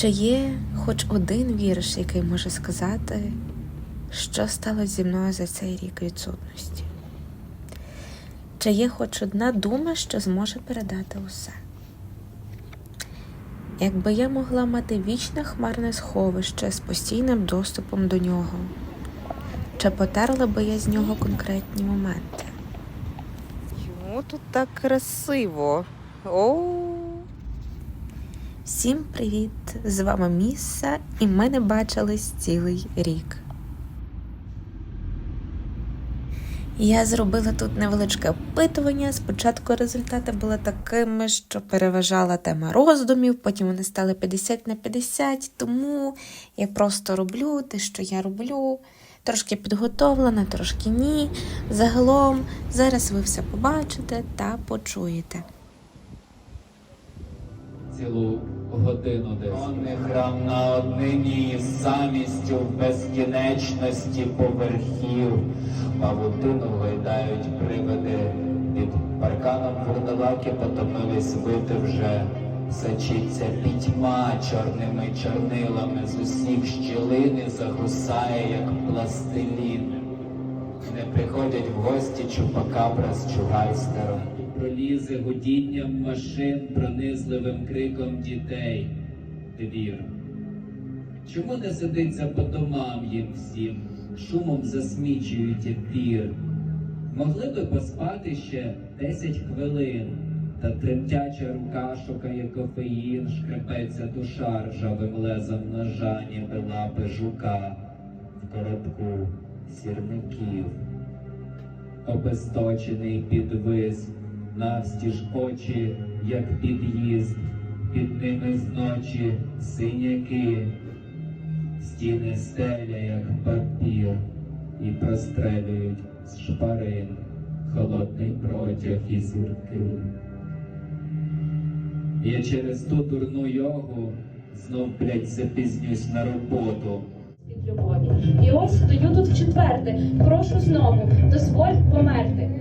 Чи є хоч один вірш, який може сказати, що сталося зі мною за цей рік відсутності? Чи є хоч одна дума, що зможе передати усе? Якби я могла мати вічне хмарне сховище з постійним доступом до нього, чи потерла би я з нього конкретні моменти? Йому тут так красиво. О. Всім привіт! З вами Міса, і ми не бачились цілий рік. Я зробила тут невеличке опитування. Спочатку результати були такими, що переважала тема роздумів, потім вони стали 50 на 50, тому я просто роблю те, що я роблю. Трошки підготовлена, трошки ні. Загалом зараз ви все побачите та почуєте. Цілу годину десь. Храм на однині із самістю в безкінечності поверхів. Павутину гойдають привиди. Під парканом вурдалаки потомились вити вже. Сочиться пітьма чорними чорнилами з усіх щілин і загусає, як пластилін. Не приходять в гості чупакабра з чугайстером. Пролізе гудінням машин, пронизливим криком дітей. Двір. Чому не сидиться по домам їм всім, шумом засмічують ефір? Могли би поспати ще 10 хвилин, та тремтяча рука шукає кофеїн, шкрепеться душа ржавим лезом ножа, ніби лапи жука в коробку сірників обесточений підвис, навстіж очі, як під'їзд, під ними зночі синяки, стіни стеля, як папір, і прострелюють з шпарин холодний протяг і зірки. Я через ту дурну йогу знов, блядь, запізнюсь на роботу. від любові. І ось стою тут вчетверте. Прошу знову, дозволь померти.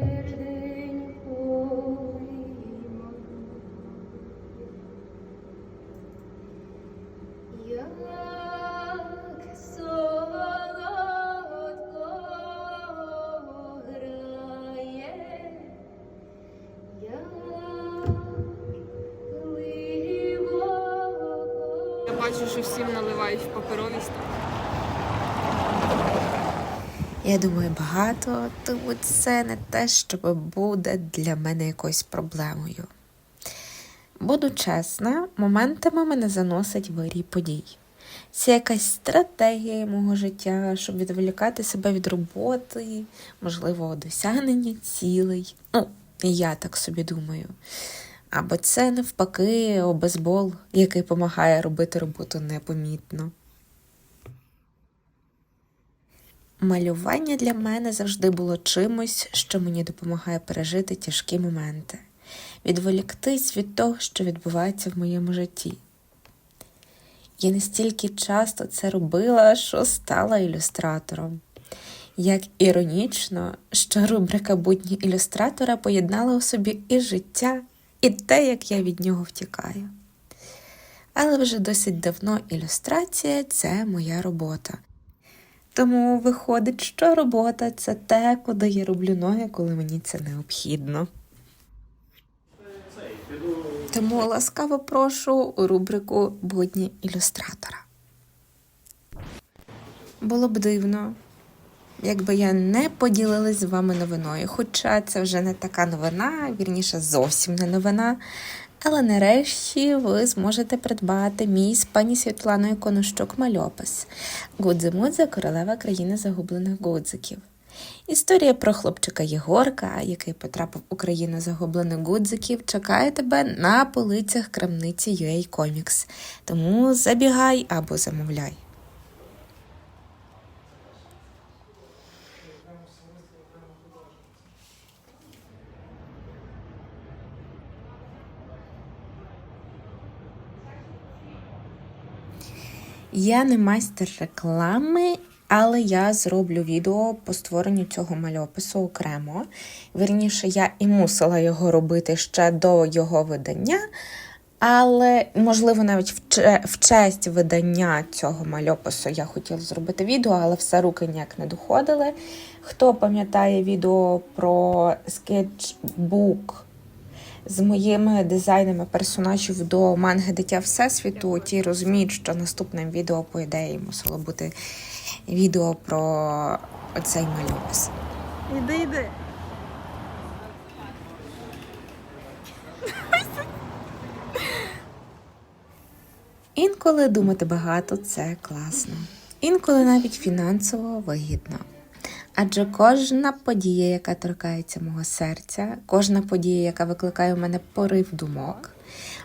Я думаю, багато, тому це не те, що буде для мене якоюсь проблемою. Буду чесна, моментами мене заносить в вирій подій. Це якась стратегія мого життя, щоб відволікати себе від роботи, можливо, досягнення цілей. Ну, я так собі думаю. Або це навпаки обезбол, який допомагає робити роботу непомітно. Малювання для мене завжди було чимось, що мені допомагає пережити тяжкі моменти, відволіктись від того, що відбувається в моєму житті. Я настільки часто це робила, що стала ілюстратором. Як іронічно, що рубрика будні ілюстратора поєднала у собі і життя, і те, як я від нього втікаю. Але вже досить давно ілюстрація це моя робота. Тому виходить, що робота це те, куди я роблю ноги, коли мені це необхідно. Тому ласкаво прошу у рубрику Будні ілюстратора. Було б дивно, якби я не поділилась з вами новиною, хоча це вже не така новина, вірніше, зовсім не новина. Але нарешті ви зможете придбати мій з пані Світланою Конощук мальопис Гудзимудзе королева країни загублених гудзиків. Історія про хлопчика Єгорка, який потрапив у країну загублених гудзиків, чекає тебе на полицях крамниці UA Comics. Тому забігай або замовляй. Я не майстер реклами, але я зроблю відео по створенню цього мальопису окремо. Вірніше, я і мусила його робити ще до його видання, Але, можливо, навіть в, че- в честь видання цього мальопису я хотіла зробити відео, але все руки ніяк не доходили. Хто пам'ятає відео про скетчбук з моїми дизайнами персонажів до манги Дитя Всесвіту, ті розуміють, що наступним відео, по ідеї, мусило бути відео про оцей мальопис. Іди, іди. Інколи думати багато це класно. Інколи навіть фінансово вигідно. Адже кожна подія, яка торкається мого серця, кожна подія, яка викликає у мене порив думок,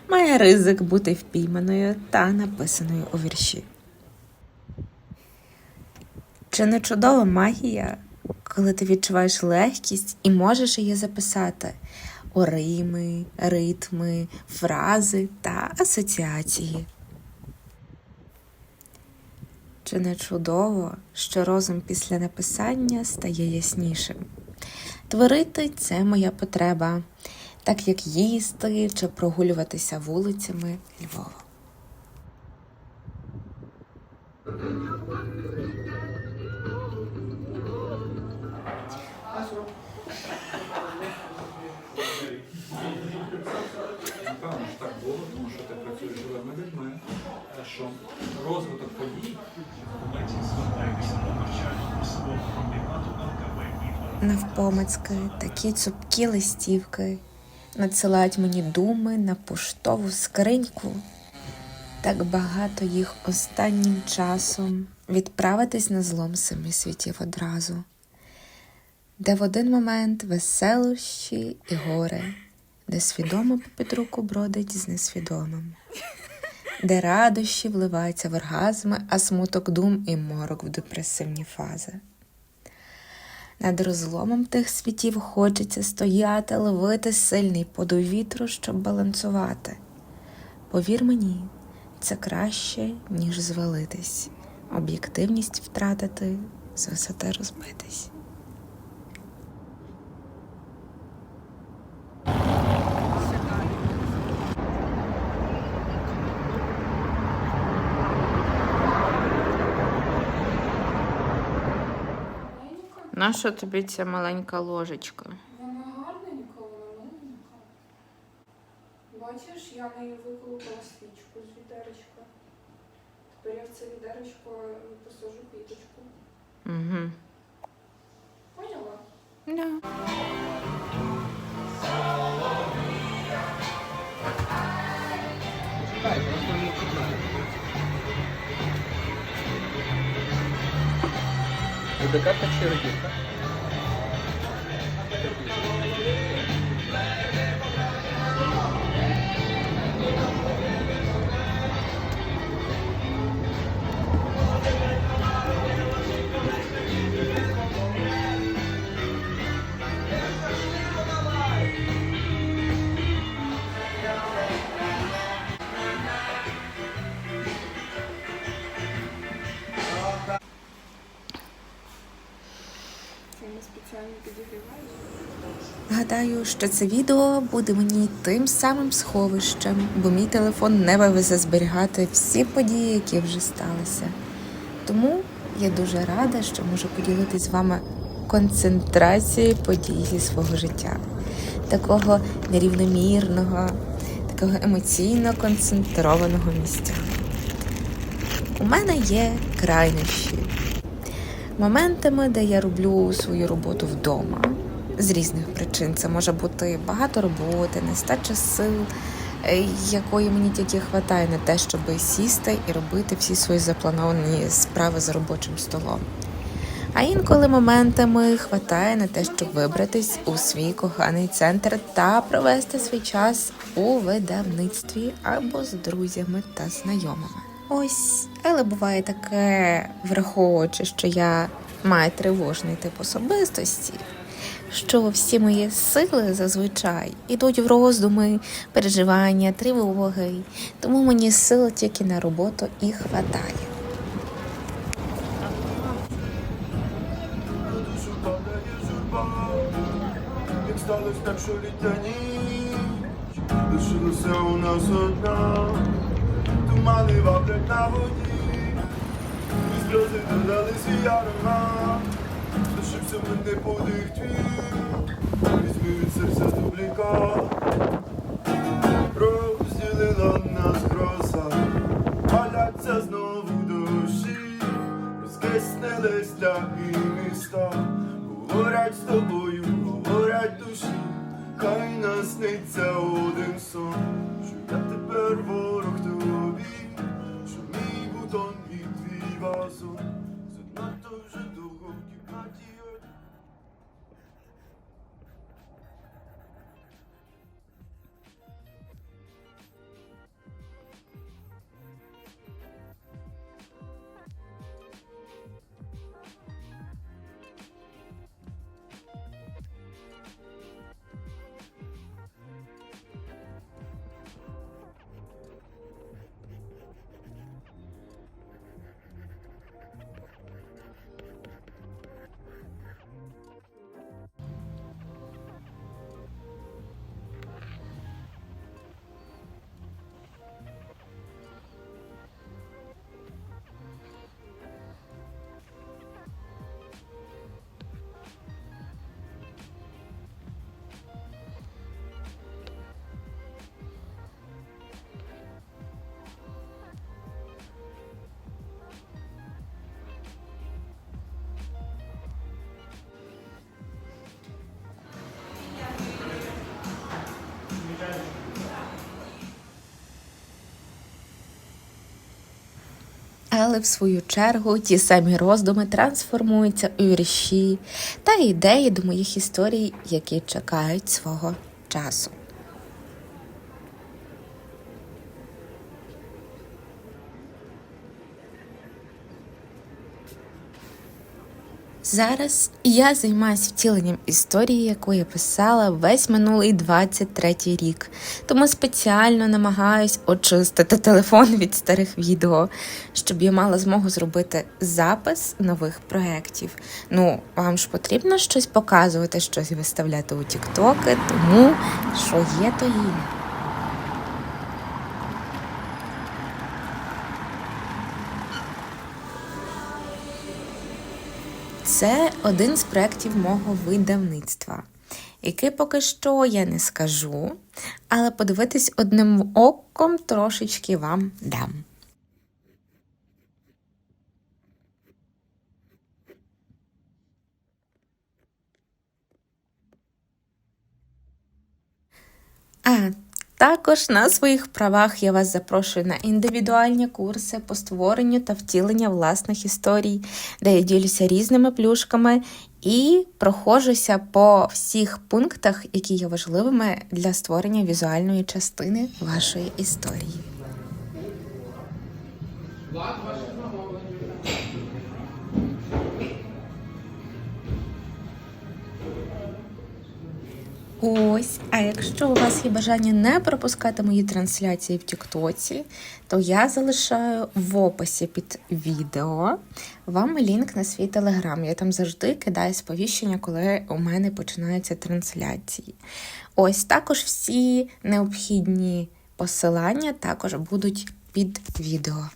має ризик бути впійманою та написаною у вірші. Чи не чудова магія, коли ти відчуваєш легкість і можеш її записати у рими, ритми, фрази та асоціації? Чи не чудово, що розум після написання стає яснішим? Творити це моя потреба, так як їсти чи прогулюватися вулицями Львова. Навпомацьки такі цупкі листівки надсилають мені думи на поштову скриньку. Так багато їх останнім часом відправитись на злом семи світів одразу, де в один момент веселощі і горе, де свідомо під руку бродить з несвідомим, де радощі вливаються в оргазми, а смуток дум і морок в депресивні фази. Над розломом тих світів хочеться стояти, ловити сильний подув вітру, щоб балансувати. Повір мені, це краще, ніж звалитись, об'єктивність втратити, з висоти розбитись. Наша тобі ця маленька ложечка? Вона гарненька, вона маленька. Бачиш, я нею виколупала свічку з відеречка. Тепер я в це відеречко посажу квіточку. Угу. Поняла? Да. Декарта чи регірка? Гадаю, що це відео буде мені тим самим сховищем, бо мій телефон не вивезе зберігати всі події, які вже сталися. Тому я дуже рада, що можу поділитися з вами концентрацією подій зі свого життя, такого нерівномірного, такого емоційно концентрованого місця. У мене є крайнощі. Моментами, де я роблю свою роботу вдома. З різних причин це може бути багато роботи, нестача сил, е, якої мені тільки вистачає на те, щоб сісти і робити всі свої заплановані справи за робочим столом. А інколи моментами хватає на те, щоб вибратись у свій коханий центр та провести свій час у видавництві або з друзями та знайомими. Ось, але буває таке, враховуючи, що я маю тривожний тип особистості, що всі мої сили зазвичай ідуть в роздуми, переживання, тривоги, тому мені сил тільки на роботу і хватає. Як сталося так, що літня ніч лишилася у нас одна, тумани ваблять на воді, і сльози додали свій аромат, лишився мене подих твій, візьми від серця з дублікат, розділила нас гроза, валяться знову дощі, розкисне листя занадто духовки в Але в свою чергу ті самі роздуми трансформуються у вірші та ідеї до моїх історій, які чекають свого часу. Зараз я займаюся втіленням історії, яку я писала весь минулий 23 рік, тому спеціально намагаюсь очистити телефон від старих відео, щоб я мала змогу зробити запис нових проєктів. Ну, вам ж потрібно щось показувати, щось виставляти у Тіктоки, тому що є, то є. Це один з проєктів мого видавництва, який поки що я не скажу, але подивитись одним оком трошечки вам дам. А також на своїх правах я вас запрошую на індивідуальні курси по створенню та втіленню власних історій, де я ділюся різними плюшками і проходжуся по всіх пунктах, які є важливими для створення візуальної частини вашої історії. Ось, а якщо у вас є бажання не пропускати мої трансляції в Тіктоці, то я залишаю в описі під відео вам лінк на свій телеграм. Я там завжди кидаю сповіщення, коли у мене починаються трансляції. Ось також всі необхідні посилання також будуть під відео.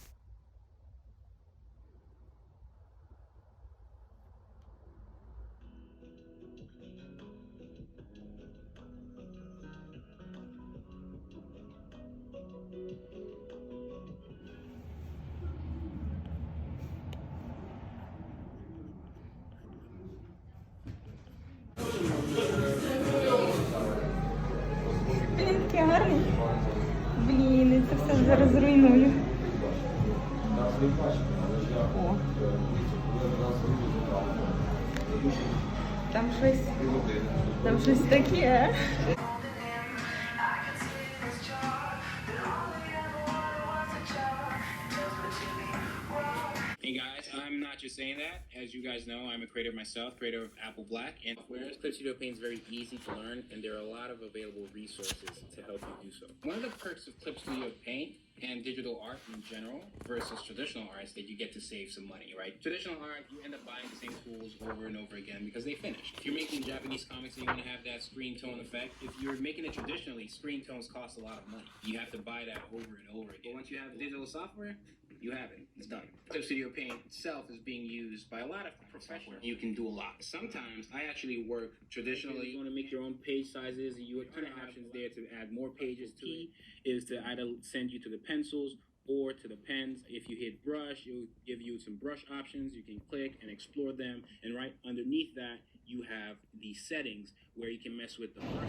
Блін, це все зараз зруйную. О. Там щось. Там щось таке. As you guys know, I'm a creator myself, creator of Apple Black, and whereas Clip Studio Paint is very easy to learn, and there are a lot of available resources to help you do so. One of the perks of Clip Studio Paint and digital art in general versus traditional art is that you get to save some money, right? Traditional art, you end up buying the same tools over and over again because they finish. If you're making Japanese comics and you want to have that screen tone effect, if you're making it traditionally, screen tones cost a lot of money. You have to buy that over and over again. But once you have digital software, you have it. It's done. Clip Studio Paint itself is being used by a lot of professionals. You can do a lot. Sometimes I actually work traditionally. You want to make your own page sizes. You have ton of options there to add more pages to it. Is to either send you to the pencils or to the pens. If you hit brush, it will give you some brush options. You can click and explore them. And right underneath that, you have the settings where you can mess with the brush.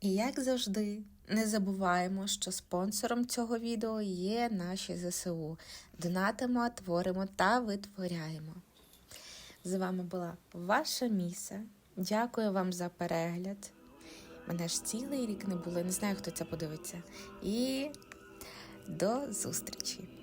І як завжди, не забуваємо, що спонсором цього відео є наші ЗСУ. Донатимо, творимо та витворяємо. З вами була ваша Міса. Дякую вам за перегляд. Мене ж цілий рік не було, не знаю, хто це подивиться. І до зустрічі!